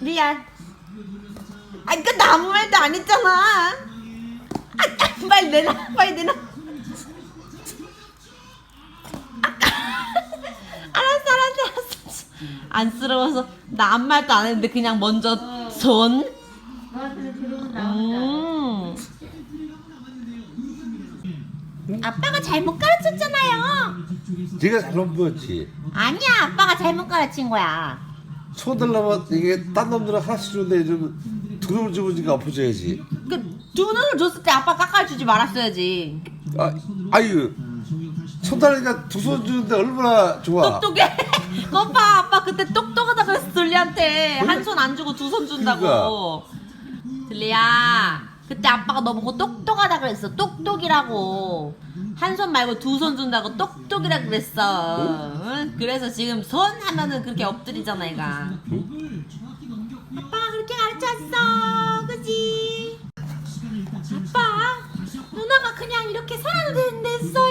리안. 아, 이거 나 아무 말도 안 했잖아. 아, 아, 빨리 내놔, 빨리 내놔. 아, 알았어, 알았어, 알았어. 안쓰러워서 나 아무 말도 안 했는데 그냥 먼저 손. 음. 아빠가 잘못 가르쳤잖아요. 네가 잘못 보였지. 아니야, 아빠가 잘못 가르친 거야. 손들라면 이게 딴 놈들은 하나씩 주는데 좀 두놈을 주니까 엎어져야지. 그두 눈을 줬을 때 아빠 깎아주지 말았어야지. 아, 아유, 손달리니까 두손 주는데 얼마나 좋아. 똑똑해. 그거 봐, 아빠 그때 똑똑하다 그랬어 들리한테 한 손 안 주고 두 손 준다고. 들리야, 그때 아빠가 너 보고 똑똑하다 그랬어. 똑똑이라고. 한 손 말고 두 손 준다고 똑똑이라 그랬어. 응? 그래서 지금 손 하면은 그렇게 엎드리잖아, 얘가. 아빠가 그렇게 가르쳤어, 그지? 아빠, 누나가 그냥 이렇게 살아도 되는데 했어